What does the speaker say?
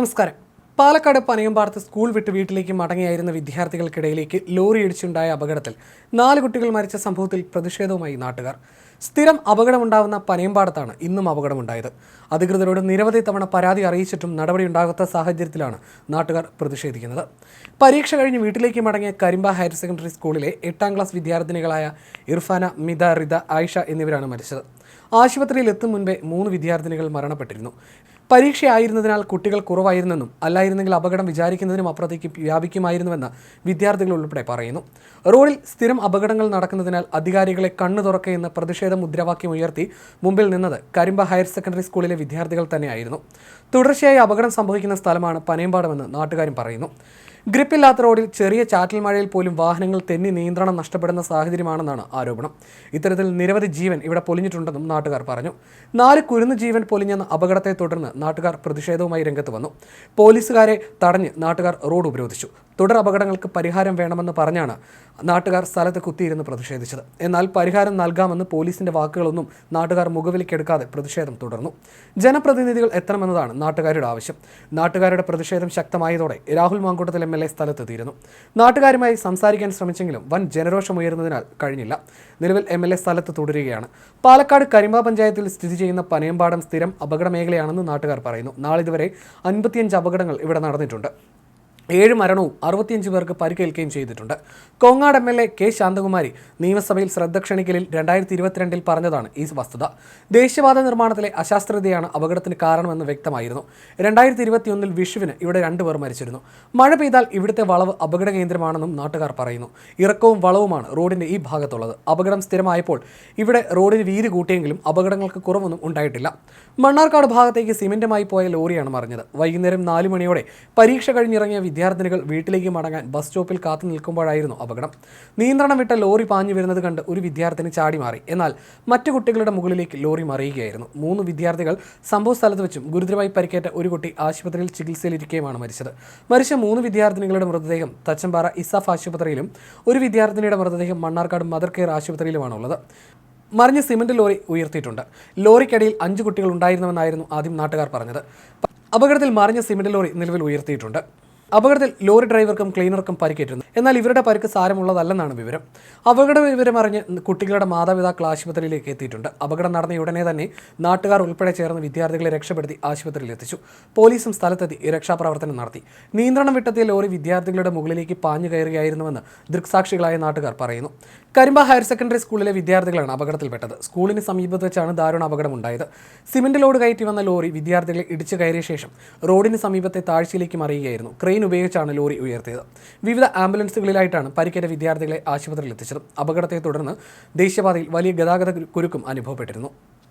നമസ്കാരം. പാലക്കാട് പനയമ്പാർത്ത് സ്കൂൾ വിട്ട് വീട്ടിലേക്ക് മടങ്ങിയായിരുന്ന വിദ്യാർത്ഥികൾക്കിടയിലേക്ക് ലോറി ഇടിച്ചുണ്ടായ അപകടത്തിൽ നാല് കുട്ടികൾ മരിച്ച സംഭവത്തിൽ പ്രതിഷേധവുമായി നാട്ടുകാർ. സ്ഥിരം അപകടമുണ്ടാവുന്ന പനയമ്പാടത്താണ് ഇന്നും അപകടമുണ്ടായത്. അധികൃതരോട് നിരവധി തവണ പരാതി അറിയിച്ചിട്ടും നടപടിയുണ്ടാകാത്ത സാഹചര്യത്തിലാണ് നാട്ടുകാർ പ്രതിഷേധിക്കുന്നത്. പരീക്ഷ കഴിഞ്ഞ് വീട്ടിലേക്ക് മടങ്ങിയ കരിമ്പ ഹയർ സെക്കൻഡറി സ്കൂളിലെ എട്ടാം ക്ലാസ് വിദ്യാർത്ഥിനികളായ ഇർഫാന മിത റിത ആയിഷ എന്നിവരാണ് മരിച്ചത്. ആശുപത്രിയിൽ എത്തും മുൻപേ മൂന്ന് വിദ്യാർത്ഥിനികൾ മരണപ്പെട്ടിരുന്നു. പരീക്ഷയായിരുന്നതിനാൽ കുട്ടികൾ കുറവായിരുന്നെന്നും അല്ലായിരുന്നെങ്കിൽ അപകടം വിചാരിക്കുന്നതിനും അപ്പുറത്തേക്ക് വ്യാപിക്കുമായിരുന്നുവെന്ന് വിദ്യാർത്ഥികൾ ഉൾപ്പെടെ പറയുന്നു. റോഡിൽ സ്ഥിരം അപകടങ്ങൾ നടക്കുന്നതിനാൽ അധികാരികളെ കണ്ണു തുറക്കയെന്ന പ്രതിഷേധ മുദ്രാവാക്യം ഉയർത്തി മുമ്പിൽ നിന്നത് കരിമ്പ ഹയർ സെക്കൻഡറി സ്കൂളിലെ വിദ്യാർത്ഥികൾ തന്നെയായിരുന്നു. തുടർച്ചയായി അപകടം സംഭവിക്കുന്ന സ്ഥലമാണ് പനയമ്പാടമെന്ന് നാട്ടുകാരും പറയുന്നു. ഗ്രിപ്പില്ലാത്ത റോഡിൽ ചെറിയ ചാറ്റൽ മഴയിൽ പോലും വാഹനങ്ങൾ തെന്നി നിയന്ത്രണം നഷ്ടപ്പെടുന്ന സാഹചര്യമാണെന്നാണ് ആരോപണം. ഇത്തരത്തിൽ നിരവധി ജീവൻ ഇവിടെ പൊലിഞ്ഞിട്ടുണ്ടെന്നും നാട്ടുകാർ പറഞ്ഞു. നാല് കുരുന്ന് ജീവൻ പൊലിഞ്ഞെന്ന അപകടത്തെ തുടർന്ന് നാട്ടുകാർ പ്രതിഷേധവുമായി രംഗത്ത് വന്നു. പോലീസുകാരെ തടഞ്ഞ് നാട്ടുകാർ റോഡ് ഉപരോധിച്ചു. തുടർ അപകടങ്ങൾക്ക് പരിഹാരം വേണമെന്ന് പറഞ്ഞാണ് നാട്ടുകാർ സ്ഥലത്ത് കുത്തിയിരുന്ന് പ്രതിഷേധിച്ചത്. എന്നാൽ പരിഹാരം നൽകാമെന്ന് പോലീസിന്റെ വാക്കുകളൊന്നും നാട്ടുകാർ മുഖവിലേക്കെടുക്കാതെ പ്രതിഷേധം തുടർന്നു. ജനപ്രതിനിധികൾ എത്തണമെന്നതാണ് നാട്ടുകാരുടെ ആവശ്യം. നാട്ടുകാരുടെ പ്രതിഷേധം ശക്തമായതോടെ Rahul Mamkootathil M L A സ്ഥലത്തെത്തിയിരുന്നു നാട്ടുകാരുമായി സംസാരിക്കാൻ ശ്രമിച്ചെങ്കിലും വൻ ജനരോഷം ഉയർന്നതിനാൽ കഴിഞ്ഞില്ല. നിലവിൽ എം എൽ എ സ്ഥലത്ത് തുടരുകയാണ്. പാലക്കാട് കരിമ്പ പഞ്ചായത്തിൽ സ്ഥിതി ചെയ്യുന്ന പനയമ്പാടം സ്ഥിരം അപകട മേഖലയാണെന്ന് നാട്ടുകാർ പറയുന്നു. നാളിതുവരെ അൻപത്തിയഞ്ച് അപകടങ്ങൾ ഇവിടെ നടന്നിട്ടുണ്ട്. ഏഴ് മരണവും അറുപത്തിയഞ്ച് പേർക്ക് പരിക്കേൽക്കുകയും ചെയ്തിട്ടുണ്ട്. Kongad M L A K Shanthakumari നിയമസഭയിൽ ശ്രദ്ധ ക്ഷണിക്കലിൽ രണ്ടായിരത്തി ഇരുപത്തിരണ്ടിൽ പറഞ്ഞതാണ് ഈ വസ്തുത. ദേശീയപാത നിർമ്മാണത്തിലെ അശാസ്ത്രതയാണ് അപകടത്തിന് കാരണമെന്ന് വ്യക്തമായിരുന്നു. രണ്ടായിരത്തി ഇരുപത്തിയൊന്നിൽ വിഷുവിന് ഇവിടെ രണ്ടുപേർ മരിച്ചിരുന്നു. മഴ പെയ്താൽ ഇവിടുത്തെ വളവ് അപകട കേന്ദ്രമാണെന്നും നാട്ടുകാർ പറയുന്നു. ഇറക്കവും വളവുമാണ് റോഡിന്റെ ഈ ഭാഗത്തുള്ളത്. അപകടം സ്ഥിരമായപ്പോൾ ഇവിടെ റോഡിന് വീതി കൂട്ടിയെങ്കിലും അപകടങ്ങൾക്ക് കുറവൊന്നും ഉണ്ടായിട്ടില്ല. മണ്ണാർക്കാട് ഭാഗത്തേക്ക് സിമെന്റുമായി പോയ ലോറിയാണ് മറിഞ്ഞത്. വൈകുന്നേരം നാലു മണിയോടെ പരീക്ഷ കഴിഞ്ഞിറങ്ങിയ വിദ്യാർത്ഥിനികൾ വീട്ടിലേക്ക് മടങ്ങാൻ ബസ് സ്റ്റോപ്പിൽ കാത്തു നിൽക്കുമ്പോഴായിരുന്നു അപകടം. നിയന്ത്രണം വിട്ട ലോറി പാഞ്ഞു വരുന്നത് കണ്ട് ഒരു വിദ്യാർത്ഥിനി ചാടി മാറി. എന്നാൽ മറ്റു കുട്ടികളുടെ മുകളിലേക്ക് ലോറി മറിയുകയായിരുന്നു. മൂന്ന് വിദ്യാർത്ഥികൾ സംഭവ സ്ഥലത്ത് വെച്ചും ഗുരുതരമായി പരിക്കേറ്റ ഒരു കുട്ടി ആശുപത്രിയിൽ ചികിത്സയിലിരിക്കുകയുമാണ് മരിച്ചത്. മരിച്ച മൂന്ന് വിദ്യാർത്ഥിനികളുടെ മൃതദേഹം തച്ചമ്പാറ ഇസാഫ് ആശുപത്രിയിലും ഒരു വിദ്യാർത്ഥിനിയുടെ മൃതദേഹം മണ്ണാർക്കാട് മദർ കെയർ ആശുപത്രിയിലുമാണുള്ളത്. മറിഞ്ഞ സിമന്റ് ലോറി ഉയർത്തിയിട്ടുണ്ട്. ലോറിക്കടിയിൽ അഞ്ച് കുട്ടികൾ ഉണ്ടായിരുന്നുവെന്നായിരുന്നു ആദ്യം നാട്ടുകാർ പറഞ്ഞത്. അപകടത്തിൽ മറിഞ്ഞ സിമന്റ് ലോറി നിലവിൽ ഉയർത്തിയിട്ടുണ്ട്. അപകടത്തിൽ ലോറി ഡ്രൈവർക്കും ക്ലീനർക്കും പരിക്കേറ്റിരുന്നു. എന്നാൽ ഇവരുടെ പരിക്ക് സാരമുള്ളതല്ലെന്നാണ് വിവരം. അപകട വിവരം അറിഞ്ഞ് കുട്ടികളുടെ മാതാപിതാക്കൾ ആശുപത്രിയിലേക്ക് എത്തിയിട്ടുണ്ട്. അപകടം നടന്ന ഉടനെ തന്നെ നാട്ടുകാർ ഉൾപ്പെടെ ചേർന്ന് വിദ്യാർത്ഥികളെ രക്ഷപ്പെടുത്തി ആശുപത്രിയിൽ എത്തിച്ചു. പോലീസും സ്ഥലത്തെത്തി രക്ഷാപ്രവർത്തനം നടത്തി. നിയന്ത്രണം വിട്ടെത്തിയ ലോറി വിദ്യാർത്ഥികളുടെ മുകളിലേക്ക് പാഞ്ഞു കയറുകയായിരുന്നുവെന്ന് ദൃക്സാക്ഷികളായ നാട്ടുകാർ പറയുന്നു. കരിമ്പ ഹയർ സെക്കൻഡറി സ്കൂളിലെ വിദ്യാർത്ഥികളാണ് അപകടത്തിൽപ്പെട്ടത്. സ്കൂളിന് സമീപത്ത് വെച്ചാണ് ദാരുണ അപകടമുണ്ടായത്. സിമന്റ് ലോഡ് കയറ്റി വന്ന ലോറി വിദ്യാർത്ഥികളെ ഇടിച്ചു കയറിയ ശേഷം റോഡിന് സമീപത്തെ താഴ്ചയിലേക്ക് മറിയുകയായിരുന്നു. ഉപയോഗിച്ചാണ് ലോറി ഉയർത്തിയത്. വിവിധ ആംബുലൻസുകളിലായിട്ടാണ് പരിക്കേറ്റ വിദ്യാർത്ഥികളെ ആശുപത്രിയിൽ എത്തിച്ചത് അപകടത്തെ തുടർന്ന് ദേശീയപാതയിൽ വലിയ ഗതാഗത കുരുക്കും അനുഭവപ്പെട്ടിരുന്നു.